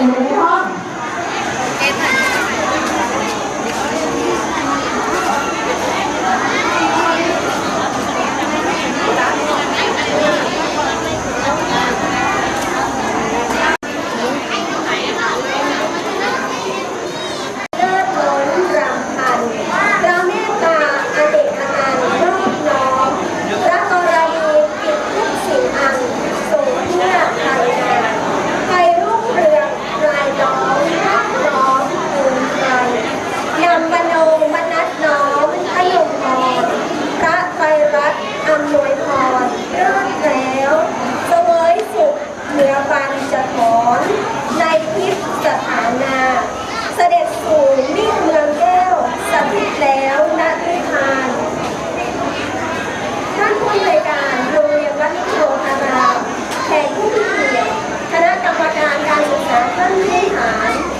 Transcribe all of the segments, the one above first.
อยู่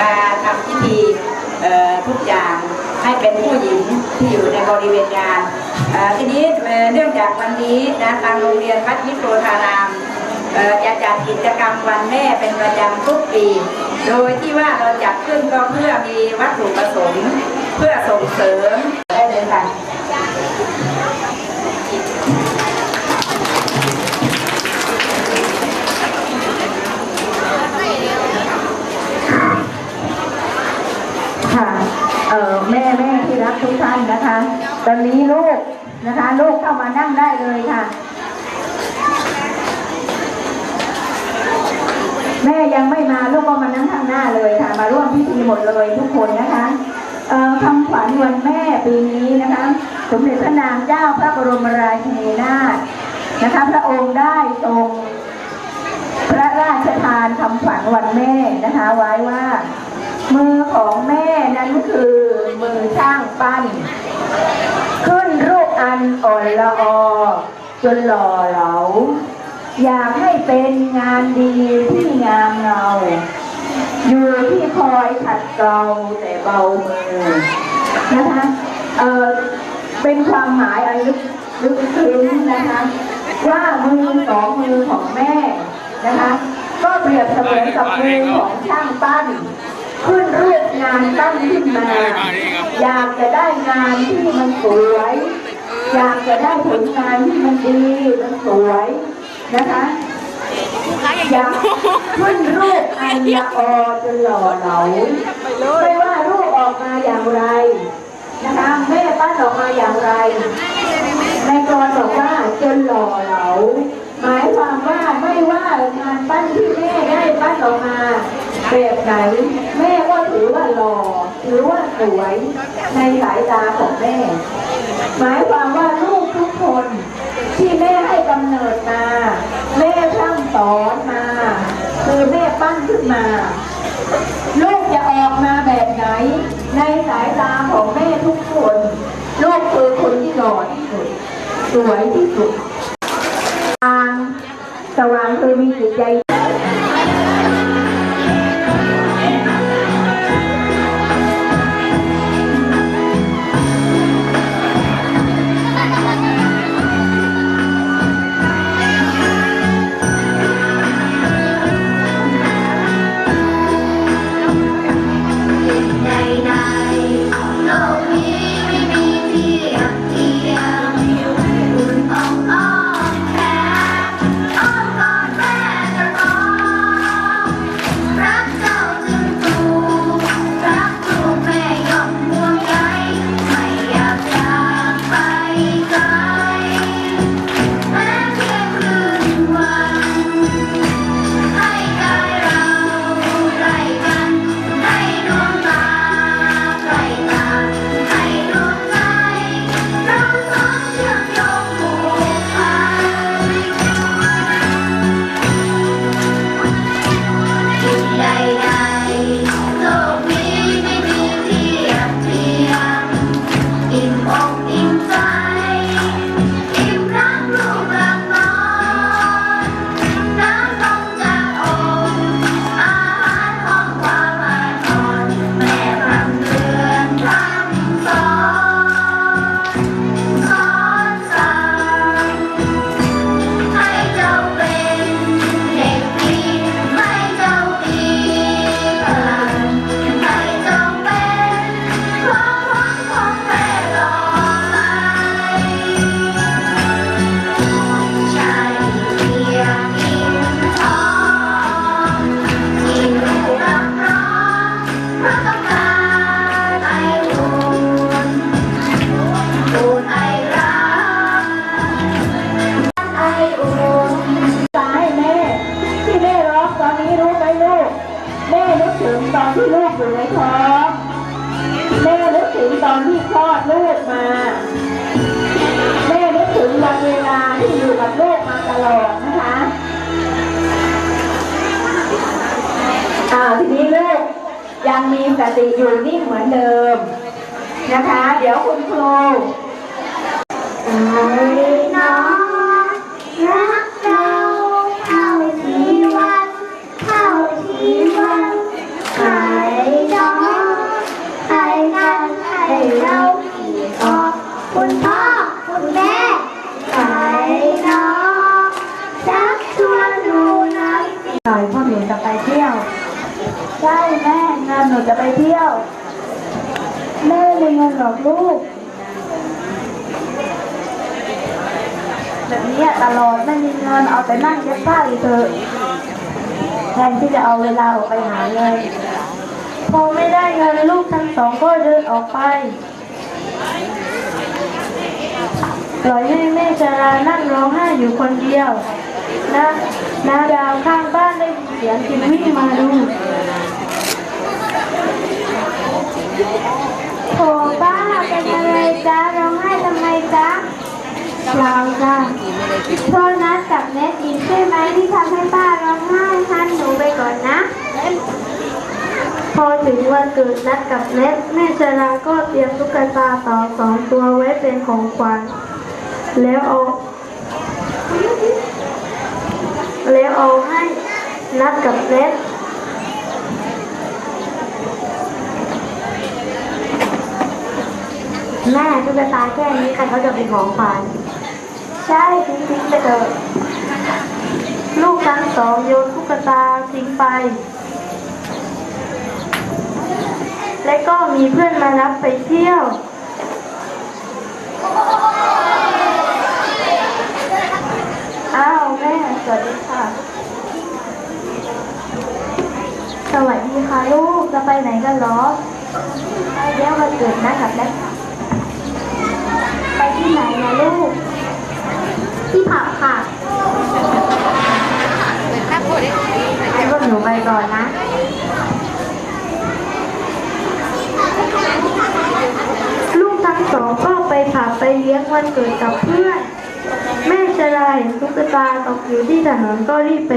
มาทำพิธีทุกอย่างให้เป็นผู้หญิงที่อยู่ในบริเวณงานเอ่อทีนี้เนื่องจากวันนี้นะทางโรงเรียนวัดมิโรธารามจะจัดกิจกรรมวันแม่เป็นประจำทุกปี โดยที่ว่าเราจัดขึ้นก็เพื่อมีวัตถุประสงค์ เพื่อส่งเสริมได้เลยค่ะ ตอนนี้ลูกนะคะลูกเข้ามานั่งได้เลยค่ะ แม่ยังไม่มาลูกก็มานั่งข้างหน้าเลยค่ะ มาร่วมพิธีหมดเลยทุกคนนะคะคำขวัญวันแม่ปีนี้นะคะสมเด็จพระนางเจ้าพระบรมราชินีนาถนะคะ พระองค์ได้ทรงพระราชทานคำขวัญวันแม่นะคะไว้ว่า มือของแม่นั้นคือมือช่างปั้น ขึ้นรูปอันอ่อนละออจนหล่อเหลา อยากให้เป็นงานดีที่งามเงา อยู่ที่คอยขัดเกลาแต่เบามือนะคะเออเป็นความหมายอันลึกลึกซึ้งนะคะว่ามือสองมือของแม่นะคะ ก็เปรียบเสมือนกับมือของช่างปั้น ขึ้นรูปงานปั้นขึ้นมา อยากจะได้งานที่มันสวย อยากจะได้ผลงานที่มันดีมันสวยนะคะอยากขึ้นรูปอันละออจนหล่อเหลาไม่ว่ารูปออกมาอย่างไรนะคะแม่ปั้นออกมาอย่างไรในกรบอกว่าจนหล่อเหลาหมายความว่าไม่ว่างานปั้นที่แม่ได้ปั้นออกมา แบบไหน แม่ก็ถือว่าหล่อถือว่าสวยในสายตาของแม่ หมายความว่าลูกทุกคนที่แม่ให้กำเนิดมา แม่ช่างสอนมา คือแม่ปั้นขึ้นมา ลูกจะออกมาแบบไหน ในสายตาของแม่ทุกคน ลูกคือคนที่หล่อที่สุดสวยที่สุดสว่างสว่างคือมีจิตใจ ลอดนะคะอ่าทีนี้ลูกยังมีสติอยู่นิ่งเหมือนเดิมนะคะ เดี๋ยวคุณครู จะไปเที่ยว แม่ไม่มีเงินหรอกลูก แบบนี้ตลอดไม่มีเงินเอาแต่นั่งเย็บผ้าอยู่เถอะแทนที่จะเอาเวลาออกไปหาเงินพอไม่ได้เงินลูกทั้งสองก็เดินออกไปปล่อยให้แม่ชรานั่งร้องไห้อยู่คนเดียวนะนาดาวข้างบ้านได้ยินเสียงจึงวิ่งมาดู โถ ป้าเป็นอะไรจ๊ะร้องไห้ทำไมจ๊ะเปล่าจ้าโทษนะกับเน็ตอีกใช่ไหมที่ทำให้ป้าร้องไห้ท่านหนูไปก่อนนะ พอถึงวันเกิดนัดกับเน็ตแม่ชราก็เตรียมตุ๊กตาต่อสองตัวไว้เป็นของขวัญแล้วเอาแล้วเอาให้นัดกับเน็ต แม่ตุ๊กตาแค่นี้ใครเขาจะเป็นของขวัญใช่ทิ้งๆไปเถอะลูกทั้งสองโยนตุ๊กตาทิ้งไป และก็มีเพื่อนมารับไปเที่ยว อ้าวแม่สวัสดีค่ะ สวัสดีค่ะลูกจะไปไหนกันหรอไปเดี๋ยววันเกิดนะกับแม่ ที่ไหนนะลูก ที่ผับค่ะให้พวกหนูไปก่อนนะลูกทั้งสองก็ไปผับไปเลี้ยงวันเกิดกับเพื่อน แม่ชรายเห็นตุ๊กตาตกอยู่ที่ถนนก็รีบไป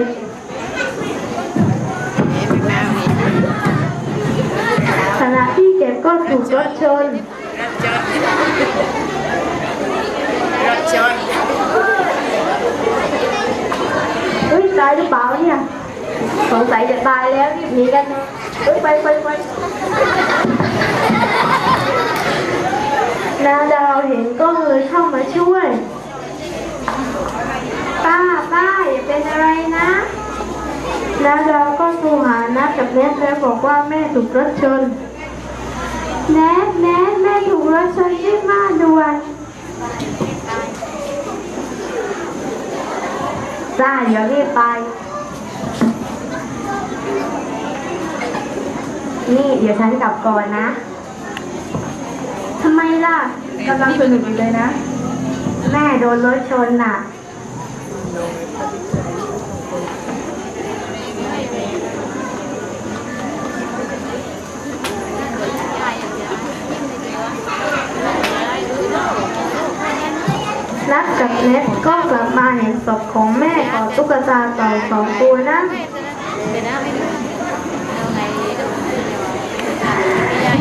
ขณะที่เก็บก็ถูกรถชน เฮ้ยตายหรือ เนี่ยสงสัยจะตายแล้วรีบหนีกันเฮ้ยไปไปไปนาดาวเห็นก็เลยเข้ามาช่วย ป้าป้าอย่าเป็นอะไรนะนาดาวก็โทรหานัดกับเนทแล้วบอกว่าแม่ถูกรถชนแนทแนทแม่ถูกรถชนรีบมาด่วนจ้าเดี๋ยวรีบไป นี่เดี๋ยวฉันกลับก่อนนะทำไมล่ะกำลังสนุกอยู่เลยนะ แม่โดนรถชนน่ะนัดกับเน็ตก็กลับมาเห็นศพของแม่กอดตุ๊กตาต่าสองตัวนั้น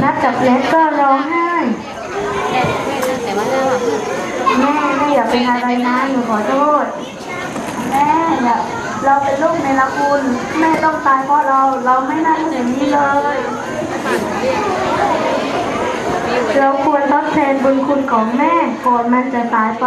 นัด กับเน็ตก็ร้องไห้แม่แม่อย่าเป็นอะไรนะหนูขอโทษ แม่อย่าเราเป็นลูกในละคุณ แม่ต้องตายเพราะเราเราไม่น่าทำอย่างนี้เลยเราควรทดแทนบุญคุณของแม่ก่อนมันจะตายไป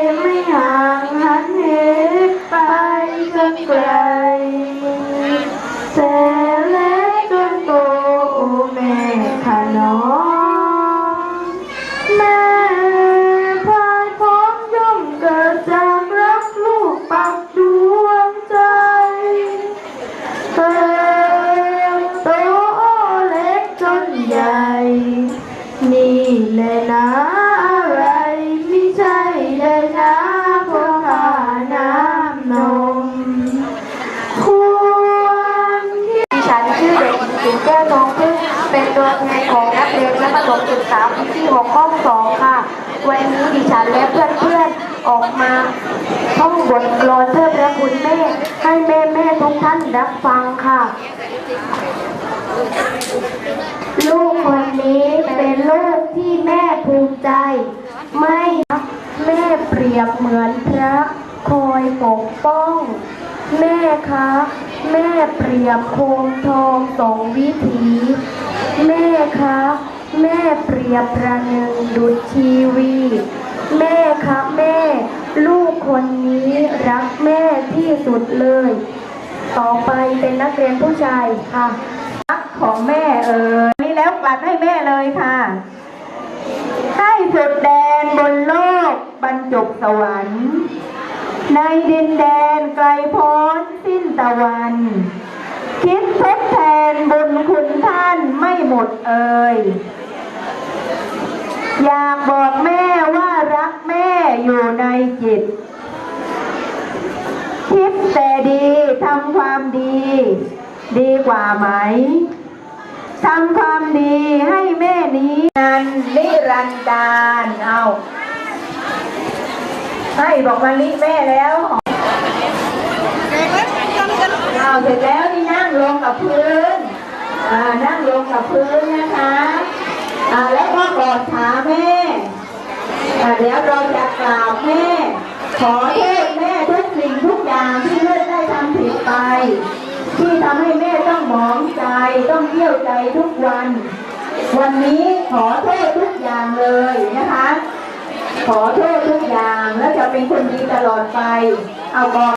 นี่แหละนะอะไรไม่ใช่เลยนะพวกข้าน้ำนมควรที่ดิฉันชื่อเด็กหญิงแก้วทองพึ่งเป็นตัวแทนของนักเรียนและประถมศึกษาปีที่หกข้องสองค่ะ วันนี้ดิฉันและเพื่อนๆออกมาท่องบทกลอนเทิดพระคุณแม่ ให้แม่แม่ๆทุกท่านรับฟังค่ะ ลูกคนนี้เป็นลูกที่แม่ภูมิใจ ไม่แม่เปรียบเหมือนพระคอยปกป้อง แม่คะแม่เปรียบโคมทองสองวิถี แม่คะแม่เปรียบประหนึ่งดุจชีวี แม่คะแม่ ลูกคนนี้รักแม่ที่สุดเลย ต่อไปเป็นนักเรียนผู้ชายค่ะรักของแม่เอ่ย นี่แล้วกลัดให้แม่เลยค่ะ ให้สุดแดนบนโลกบรรจบสวรรค์ ในดินแดนไกลโพ้นสิ้นตะวัน คิดทดแทนบุญคุณท่านไม่หมดเอ่ยอยากบอกแม่ว่ารักแม่อยู่ในจิต คิดแต่ดีทำความดี ดีกว่าไหม ทำความดีให้แม่นี้นันนิรันดารเอาให้บอกมาลิแม่แล้วเอาเสร็จแล้วนี่นั่งลงกับพื้นนั่งลงกับพื้นนะคะแล้วก็กอดขาแม่อ่าเดี๋ยวเราจะกราบแม่ ขอโทษแม่ทุกสิ่งทุกอย่างที่เลื่อนได้ทำผิดไป ที่ทำให้แม่ต้องหมองใจต้องเที่ยวใจทุกวัน วันนี้ขอโทษทุกอย่างเลยนะคะ ขอโทษทุกอย่างแล้วจะเป็นคนดีตลอดไป เอาบอก